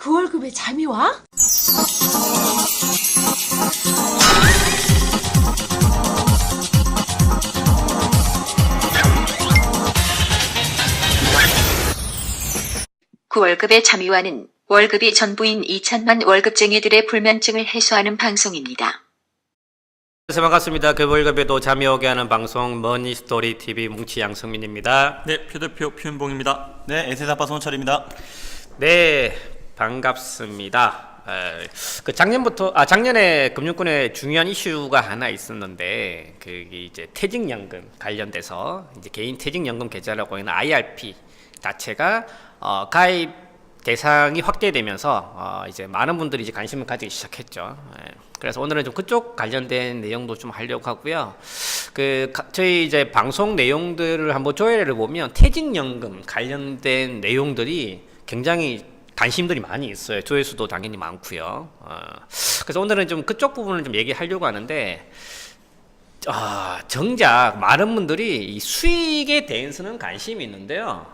그 월급에 잠이 와? 그 월급의 잠이 와는 월급이 전부인 2천만 월급쟁이들의 불면증을 해소하는 방송입니다. 안녕하세요 반갑습니다. 그 월급에도 잠이 오게 하는 방송 머니 스토리 TV 뭉치 양성민입니다. 네, 표대표 표현봉입니다. 네, 에세사빠 손철입니다. 네 반갑습니다. 에, 그 작년부터 아 작년에 금융권에 중요한 이슈가 하나 있었는데 그게 이제 퇴직연금 관련돼서 이제 개인 퇴직연금 계좌라고 하는 IRP 자체가 어, 가입 대상이 확대되면서 어, 이제 많은 분들이 이제 관심을 가지기 시작했죠. 예. 그래서 오늘은 좀 그쪽 관련된 내용도 좀 하려고 하고요. 그 가- 저희 이제 방송 내용들을 한번 조회를 보면 퇴직연금 관련된 내용들이 굉장히 관심들이 많이 있어요. 조회수도 당연히 많고요. 어, 그래서 오늘은 좀 그쪽 부분을 좀 얘기하려고 하는데 아, 정작 많은 분들이 이 수익에 대해서는 관심이 있는데요.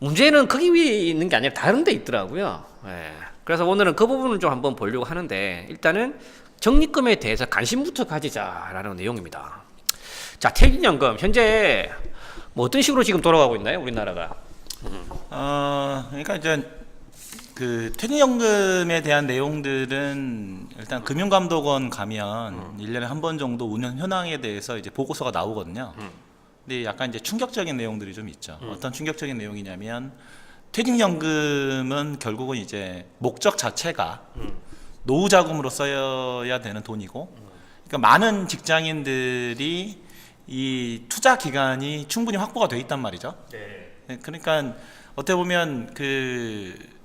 문제는 거기 위에 있는 게 아니라 다른 데 있더라고요. 예. 그래서 오늘은 그 부분을 좀 한번 보려고 하는데 일단은 적립금에 대해서 관심부터 가지자라는 내용입니다. 자, 퇴직연금 현재 뭐 어떤 식으로 지금 돌아가고 있나요, 우리나라가? 어, 그러니까 이제 그 퇴직연금에 대한 내용들은 일단 금융감독원 가면 일 1년에 한 번 정도 운영 현황에 대해서 이제 보고서가 나오거든요. 근데 약간 이제 충격적인 내용들이 좀 있죠. 어떤 충격적인 내용이냐면 퇴직연금은 결국은 이제 목적 자체가 노후 자금으로 써야 되는 돈이고 그러니까 많은 직장인들이 이 투자 기간이 충분히 확보가 돼 있단 말이죠. 네, 그러니까 어떻게 보면 그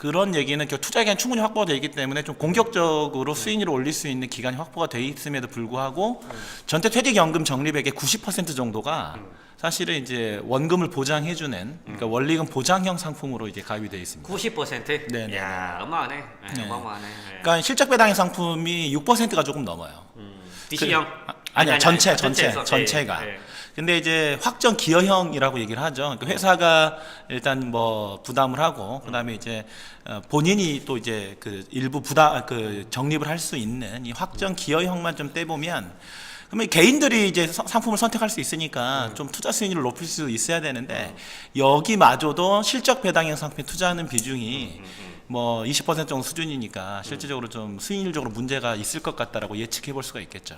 그런 얘기는 그 투자 기간 충분히 확보가 되어 있기 때문에 좀 공격적으로 수익률을 올릴 수 있는 기간이 확보가 되어 있음에도 불구하고 전체 퇴직연금 적립액의 90% 정도가 사실은 이제 원금을 보장해주는 그러니까 원리금 보장형 상품으로 이제 가입이 되어 있습니다. 90%? 네, 네, 야, 어마하네. 네, 네. 어마어마하네. 네. 그러니까 실적 배당의 상품이 6%가 조금 넘어요. DC형? 아, 아니야 전체 전체 전체에서. 전체가. 예, 예. 근데 이제 확정 기여형이라고 얘기를 하죠. 그러니까 회사가 일단 뭐 부담을 하고 그다음에 이제 어, 본인이 또 이제 그 일부 부담 그 적립을 할 수 있는 이 확정 기여형만 좀 떼보면 그러면 개인들이 이제 서- 상품을 선택할 수 있으니까 좀 투자 수익률을 높일 수 있어야 되는데 여기마저도 실적 배당형 상품에 투자하는 비중이 뭐 20% 정도 수준이니까 실질적으로 좀 수익률적으로 문제가 있을 것 같다라고 예측해 볼 수가 있겠죠.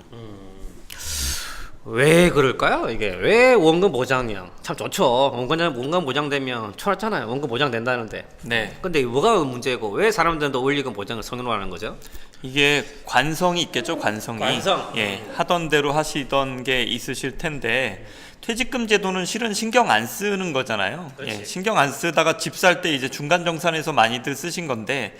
왜 그럴까요? 이게 왜 원금 보장형? 참 좋죠. 원금 원금 보장되면 철없잖아요. 원금 보장된다는데. 네, 근데 뭐가 문제고 왜 사람들도 원리금 보장을 선호하는 거죠? 이게 관성이 있겠죠, 관성이. 관성. 예, 하던 대로 하시던 게 있으실 텐데 퇴직금 제도는 실은 신경 안 쓰는 거잖아요. 그렇지. 예, 신경 안 쓰다가 집 살 때 이제 중간 정산에서 많이들 쓰신 건데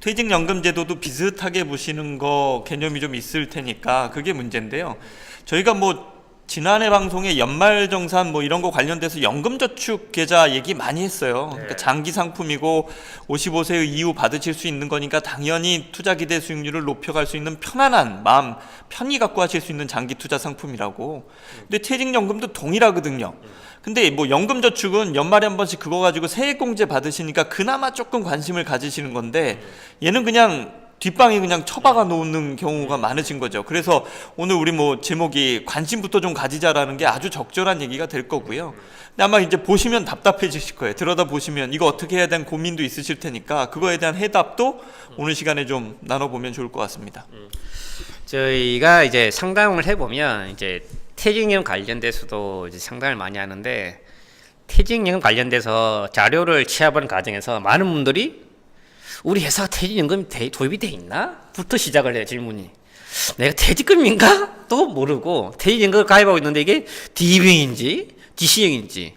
퇴직연금 제도도 비슷하게 보시는 거 개념이 좀 있을 테니까 그게 문제인데요. 저희가 뭐 지난해 방송에 연말 정산 뭐 이런 거 관련돼서 연금 저축 계좌 얘기 많이 했어요. 그러니까 장기 상품이고 55세 이후 받으실 수 있는 거니까 당연히 투자 기대 수익률을 높여갈 수 있는 편안한 마음 편히 갖고 하실 수 있는 장기 투자 상품이라고. 근데 퇴직 연금도 동일하거든요. 근데 뭐 연금 저축은 연말에 한 번씩 그거 가지고 세액공제 받으시니까 그나마 조금 관심을 가지시는 건데 얘는 그냥 뒷방에 그냥 처박아 놓는 경우가 많으신 거죠. 그래서 오늘 우리 뭐 제목이 관심부터 좀 가지자라는 게 아주 적절한 얘기가 될 거고요. 근데 아마 이제 보시면 답답해지실 거예요. 들여다 보시면 이거 어떻게 해야 되는 고민도 있으실 테니까 그거에 대한 해답도 오늘 시간에 좀 나눠보면 좋을 것 같습니다. 저희가 이제 상담을 해보면 이제 퇴직연금 관련돼서도 이제 상담을 많이 하는데 퇴직연금 관련돼서 자료를 취합하는 과정에서 많은 분들이 우리 회사가 퇴직연금이 돼- 도입이 돼 있나? 부터 시작을 해요 질문이. 내가 퇴직금인가? 또 모르고 퇴직연금을 가입하고 있는데 이게 DB형인지 DC형인지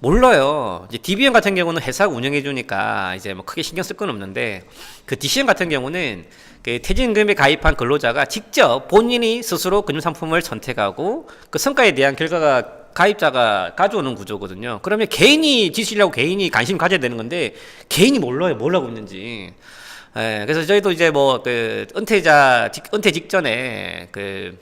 몰라요. 이제 DB형 같은 경우는 회사가 운영해 주니까 이제 뭐 크게 신경 쓸 건 없는데 그 DC형 같은 경우는 그 퇴직연금에 가입한 근로자가 직접 본인이 스스로 금융 상품을 선택하고 그 성과에 대한 결과가 가입자가 가져오는 구조거든요. 그러면 개인이 지시려고 개인이 관심 가져야 되는 건데 개인이 몰라요. 뭘 하고 있는지. 예, 그래서 저희도 이제 뭐 그 은퇴자 직- 은퇴 직전에 그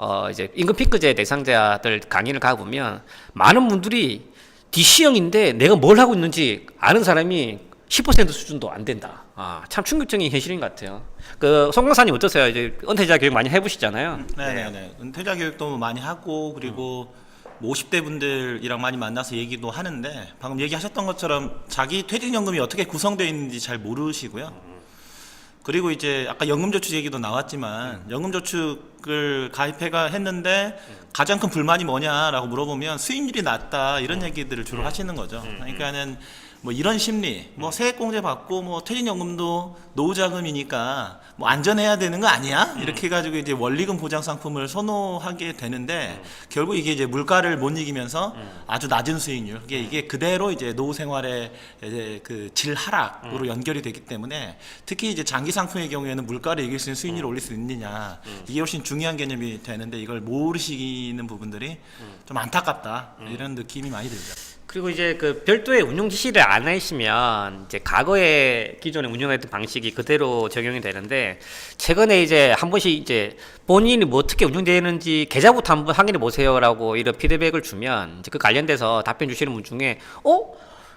어 이제 임금 피크제 대상자들 강의를 가 보면 많은 분들이 DC형인데 내가 뭘 하고 있는지 아는 사람이 10% 수준도 안 된다. 아, 참 충격적인 현실인 것 같아요. 그 송강사님 어떠세요? 이제 은퇴자 교육 많이 해보시잖아요. 네네네. 은퇴자 교육도 많이 하고 그리고 뭐 50대 분들이랑 많이 만나서 얘기도 하는데 방금 얘기하셨던 것처럼 자기 퇴직연금이 어떻게 구성되어 있는지 잘 모르시고요. 그리고 이제 아까 연금저축 얘기도 나왔지만 연금저축을 가입해가 했는데 가장 큰 불만이 뭐냐라고 물어보면 수익률이 낮다 이런 얘기들을 주로 하시는 거죠. 그러니까는 뭐 이런 심리, 뭐 세액공제 받고 뭐 퇴직연금도 노후자금이니까 뭐 안전해야 되는 거 아니야? 이렇게 해가지고 이제 원리금 보장 상품을 선호하게 되는데 결국 이게 이제 물가를 못 이기면서 아주 낮은 수익률, 이게 이게 그대로 이제 노후 생활의 이제 그 질 하락으로 연결이 되기 때문에 특히 이제 장기 상품의 경우에는 물가를 이길 수 있는 수익률을 올릴 수 있느냐. 이게 훨씬 중요한 개념이 되는데 이걸 모르시는 부분들이 좀 안타깝다. 이런 느낌이 많이 들죠. 그리고 이제 그 별도의 운용 지시를 안 하시면 이제 과거에 기존에 운영했던 방식이 그대로 적용이 되는데 최근에 이제 한 번씩 이제 본인이 뭐 어떻게 운영되는지 계좌부터 한번 확인해 보세요라고 이런 피드백을 주면 이제 그 관련돼서 답변 주시는 분 중에 어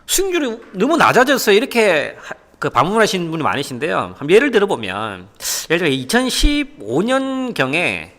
수익률이 너무 낮아졌어요 이렇게 하- 그 반문하시는 분이 많으신데요. 한번 예를 들어보면 예를 들면 2015년 경에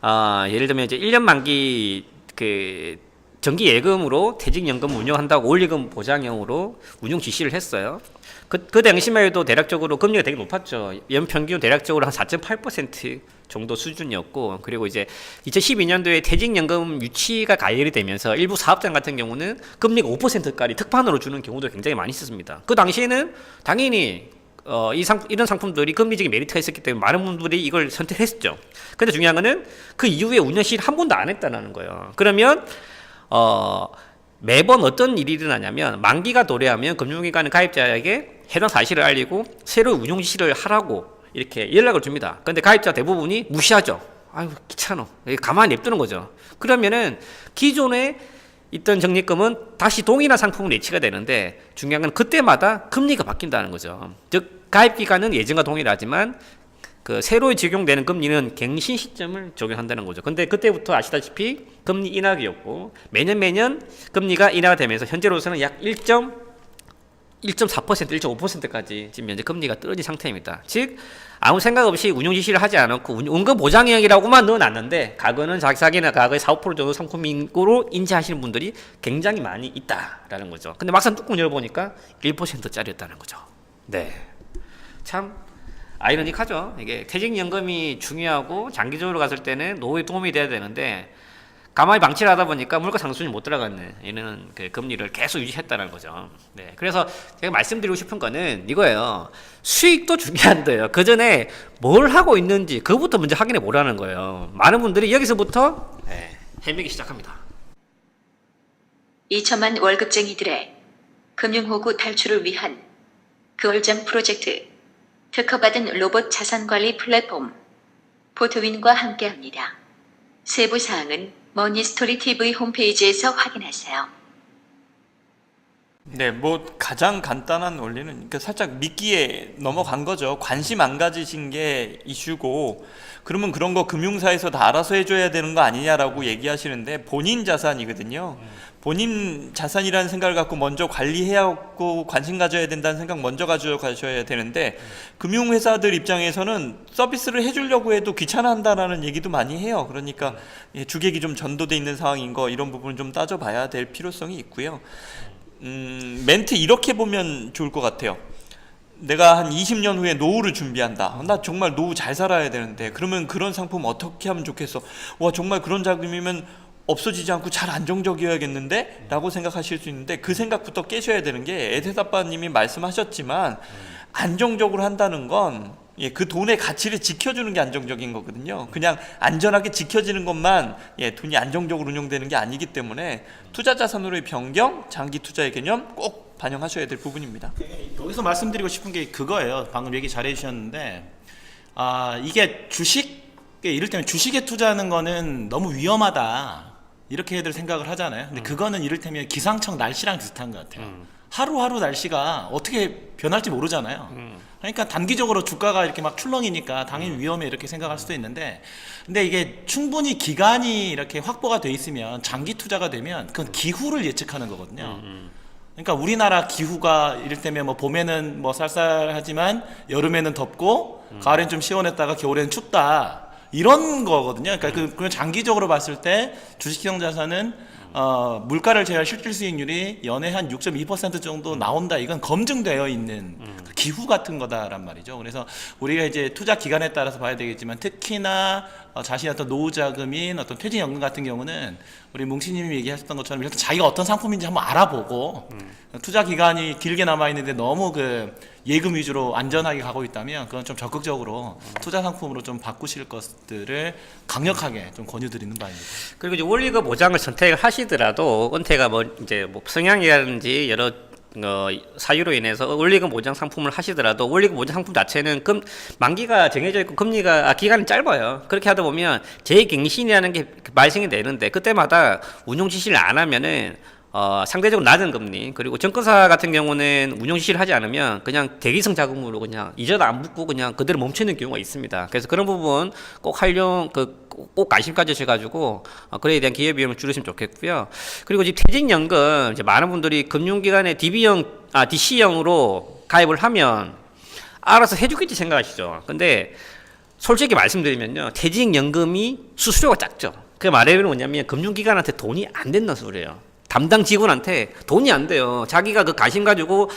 아 예를 들면 이제 1년 만기 그 정기 예금으로 퇴직연금 운용한다고 올리금 보장형으로 운용 지시를 했어요. 그, 그 당시만 해도 대략적으로 금리가 되게 높았죠. 연평균 대략적으로 한 4.8% 정도 수준이었고, 그리고 이제 2012년도에 퇴직연금 유치가 가열이 되면서 일부 사업장 같은 경우는 금리가 5%까지 특판으로 주는 경우도 굉장히 많이 있었습니다. 그 당시에는 당연히 어, 이 상, 이런 상품들이 금리적인 메리트가 있었기 때문에 많은 분들이 이걸 선택했죠. 근데 중요한 거는 그 이후에 운영 시를 한 번도 안 했다는 거예요. 그러면 어, 매번 어떤 일이 일어나냐면 만기가 도래하면 금융기관 가입자에게 해당 사실을 알리고 새로 운용 지시를 하라고 이렇게 연락을 줍니다. 근데 가입자 대부분이 무시하죠. 아유 귀찮어. 가만히 냅두는 거죠. 그러면은 기존에 있던 적립금은 다시 동일한 상품으로 예치가 되는데 중요한 건 그때마다 금리가 바뀐다는 거죠. 즉 가입 기간은 예전과 동일하지만 그 새로 적용되는 금리는 갱신 시점을 적용한다는 거죠. 근데 그때부터 아시다시피 금리 인하기였고 매년 매년 금리가 인하가 되면서 현재로서는 약 1. 1.4%, 1.5%까지 지금 현재 금리가 떨어진 상태입니다. 즉 아무 생각 없이 운용 지시를 하지 않았고 운- 원금 보장형이라고만 넣어놨는데 자기 자기나 과거에 4, 5% 정도 상품으로 인지하시는 분들이 굉장히 많이 있다라는 거죠. 근데 막상 뚜껑 열어보니까 1%짜리였다는 거죠. 네, 참 아이러니하죠. 이게 퇴직연금이 중요하고 장기적으로 갔을 때는 노후에 도움이 돼야 되는데 가만히 방치를 하다 보니까 물가 상승이 못 들어갔네. 이는 그 금리를 계속 유지했다는 거죠. 네. 그래서 제가 말씀드리고 싶은 거는 이거예요. 수익도 중요한데요. 그 전에 뭘 하고 있는지 그부터 먼저 확인해 보라는 거예요. 많은 분들이 여기서부터 네, 헤매기 시작합니다. 2천만 월급쟁이들의 금융호구 탈출을 위한 그월잠 프로젝트 특허받은 로봇 자산관리 플랫폼 포토윈과 함께합니다. 세부 사항은 머니스토리 TV 홈페이지에서 확인하세요. 네, 뭐 가장 간단한 원리는 그러니까 살짝 미끼에 넘어간 거죠. 관심 안 가지신 게 이슈고 그러면 그런 거 금융사에서 다 알아서 해줘야 되는 거 아니냐라고 얘기하시는데 본인 자산이거든요. 본인 자산이라는 생각을 갖고 먼저 관리해야 하고 관심 가져야 된다는 생각 먼저 가져가셔야 되는데 금융회사들 입장에서는 서비스를 해주려고 해도 귀찮아한다라는 얘기도 많이 해요. 그러니까 예, 주객이 좀 전도돼 있는 상황인 거 이런 부분 좀 따져봐야 될 필요성이 있고요. 음, 멘트 이렇게 보면 좋을 것 같아요. 내가 한 20년 후에 노후를 준비한다. 나 정말 노후 잘 살아야 되는데 그러면 그런 상품 어떻게 하면 좋겠어? 와 정말 그런 자금이면 없어지지 않고 잘 안정적이어야겠는데? 라고 생각하실 수 있는데 그 생각부터 깨셔야 되는 게 에데사빠님이 말씀하셨지만 안정적으로 한다는 건 예, 그 돈의 가치를 지켜주는 게 안정적인 거거든요. 그냥 안전하게 지켜지는 것만 예, 돈이 안정적으로 운용되는 게 아니기 때문에 투자 자산으로의 변경, 장기 투자의 개념 꼭 반영하셔야 될 부분입니다. 여기서 말씀드리고 싶은 게 그거예요. 방금 얘기 잘해 주셨는데 아 이게 주식 이를테면 주식에 투자하는 거는 너무 위험하다 이렇게들 생각을 하잖아요. 근데 그거는 이를테면 기상청 날씨랑 비슷한 것 같아요. 하루하루 날씨가 어떻게 변할지 모르잖아요. 그러니까 단기적으로 주가가 이렇게 막 출렁이니까 당연히 위험해 이렇게 생각할 수도 있는데 근데 이게 충분히 기간이 이렇게 확보가 돼 있으면 장기 투자가 되면 그건 기후를 예측하는 거거든요. 그러니까 우리나라 기후가 이를테면 뭐 봄에는 뭐 쌀쌀하지만 여름에는 덥고 가을엔 좀 시원했다가 겨울에는 춥다 이런 거거든요. 그러니까 그 그냥 장기적으로 봤을 때 주식형 자산은 어, 물가를 제외한 실질 수익률이 연에 한 6.2% 정도 나온다. 이건 검증되어 있는 그 기후 같은 거다란 말이죠. 그래서 우리가 이제 투자 기간에 따라서 봐야 되겠지만 특히나 어, 자신의 어떤 노후 자금인 어떤 퇴직연금 같은 경우는 우리 뭉치님이 얘기하셨던 것처럼 일단 자기가 어떤 상품인지 한번 알아보고 투자 기간이 길게 남아 있는데 너무 그 예금 위주로 안전하게 가고 있다면 그건 좀 적극적으로 투자 상품으로 좀 바꾸실 것들을 강력하게 좀 권유드리는 바입니다. 그리고 이제 원리금 보장을 선택을 하시더라도 은퇴가 뭐 이제 뭐 성향이라든지 여러 어, 사유로 인해서 원리금 보장 상품을 하시더라도 원리금 보장 상품 자체는 금 만기가 정해져 있고 금리가 아, 기간이 짧아요. 그렇게 하다 보면 재갱신이라는 게 발생이 되는데 그때마다 운용 지시를 안 하면은 어, 상대적으로 낮은 금리 그리고 증권사 같은 경우는 운용 지시를 하지 않으면 그냥 대기성 자금으로 그냥 이자도 안 붙고 그냥 그대로 멈추는 경우가 있습니다. 그래서 그런 부분 꼭 활용 그 꼭 관심 가지셔가지고 어, 그래에 대한 기회 비용을 줄이시면 좋겠고요. 그리고 지금 퇴직연금 이제 많은 분들이 금융기관에 DB형 아 DC형으로 가입을 하면 알아서 해주겠지 생각하시죠. 근데 솔직히 말씀드리면요. 퇴직연금이 수수료가 작죠. 그 말하면 뭐냐면 금융기관한테 돈이 안 된다는 소리예요. 담당 직원한테 돈이 안 돼요. 자기가 그 가심 가지고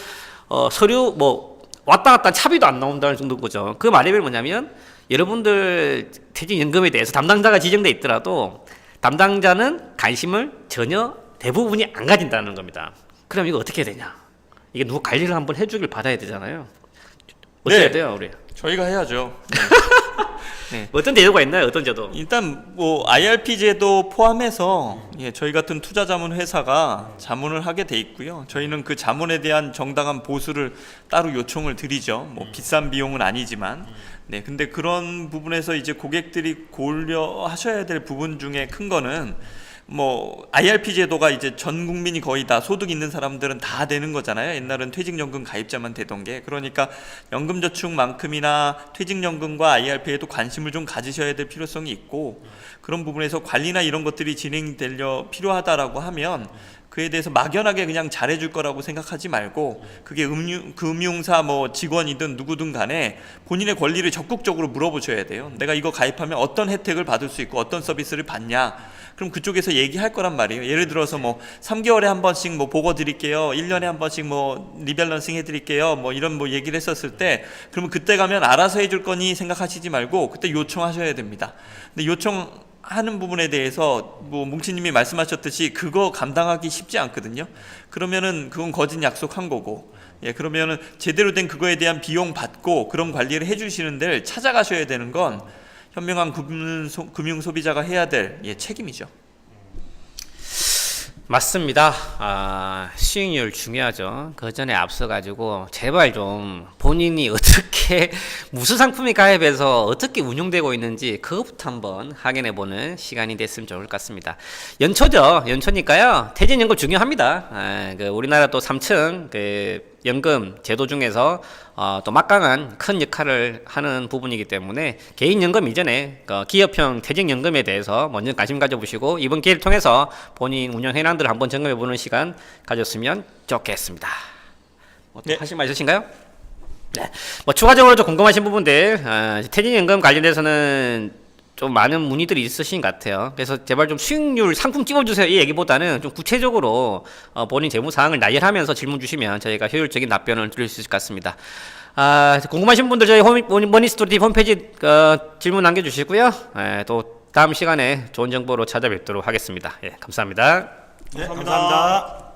어, 서류 뭐 왔다 갔다 차비도 안 나온다는 정도 거죠. 그 말이 뭐냐면 여러분들 퇴직연금에 대해서 담당자가 지정돼 있더라도 담당자는 관심을 전혀 대부분이 안 가진다는 겁니다. 그럼 이거 어떻게 해야 되냐? 이게 누가 관리를 한번 해주길 받아야 되잖아요. 어떻게 네. 해야 돼요, 우리? 저희가 해야죠. 어떤 제도가 있나요? 어떤 제도? 일단 뭐 IRP 제도 포함해서 예, 저희 같은 투자 자문 회사가 자문을 하게 돼 있고요. 저희는 그 자문에 대한 정당한 보수를 따로 요청을 드리죠. 뭐 비싼 비용은 아니지만 네, 근데 그런 부분에서 이제 고객들이 고려 하셔야 될 부분 중에 큰 거는 뭐 IRP 제도가 이제 전 국민이 거의 다 소득 있는 사람들은 다 되는 거잖아요. 옛날은 퇴직연금 가입자만 되던 게 그러니까 연금저축만큼이나 퇴직연금과 IRP에도 관심을 좀 가지셔야 될 필요성이 있고 그런 부분에서 관리나 이런 것들이 진행되려 필요하다라고 하면 그에 대해서 막연하게 그냥 잘해줄 거라고 생각하지 말고 그게 음유, 금융사 뭐 직원이든 누구든 간에 본인의 권리를 적극적으로 물어보셔야 돼요. 내가 이거 가입하면 어떤 혜택을 받을 수 있고 어떤 서비스를 받냐. 그럼 그쪽에서 얘기할 거란 말이에요. 예를 들어서 뭐 3개월에 한 번씩 뭐 보고 드릴게요. 1년에 한 번씩 뭐 리밸런싱 해 드릴게요. 뭐 이런 뭐 얘기를 했었을 때 그러면 그때 가면 알아서 해줄 거니 생각하시지 말고 그때 요청하셔야 됩니다. 근데 요청 하는 부분에 대해서 뭐 뭉치님이 말씀하셨듯이 그거 감당하기 쉽지 않거든요. 그러면은 그건 거짓 약속한 거고, 예 그러면은 제대로 된 그거에 대한 비용 받고 그런 관리를 해주시는 데를 찾아가셔야 되는 건 현명한 금융, 소비자가 해야 될 예, 책임이죠. 맞습니다. 아, 수익률 중요하죠. 그 전에 앞서 가지고 제발 좀 본인이 어떻게 무슨 상품이 가입해서 어떻게 운용되고 있는지 그것부터 한번 확인해 보는 시간이 됐으면 좋을 것 같습니다. 연초죠. 연초니까요. 퇴직연금 중요합니다. 아, 그 우리나라 또 3층 그 연금 제도 중에서 어, 또 막강한 큰 역할을 하는 부분이기 때문에 개인연금 이전에 그 기업형 퇴직연금에 대해서 먼저 관심 가져보시고 이번 기회를 통해서 본인 운영 현황들을 한번 점검해 보는 시간 가졌으면 좋겠습니다. 뭐또 네. 하실 말 있으신가요? 네. 뭐 추가적으로 좀 궁금하신 부분들 아, 퇴직연금 관련돼서는 좀 많은 문의들이 있으신 것 같아요. 그래서 제발 좀 수익률 상품 찍어주세요 이 얘기보다는 좀 구체적으로 어, 본인 재무 사항을 나열하면서 질문 주시면 저희가 효율적인 답변을 드릴 수 있을 것 같습니다. 아, 궁금하신 분들 저희 홈, 머니스토리 홈페이지 어, 질문 남겨주시고요. 예, 또 다음 시간에 좋은 정보로 찾아뵙도록 하겠습니다. 예, 감사합니다. 네, 감사합니다.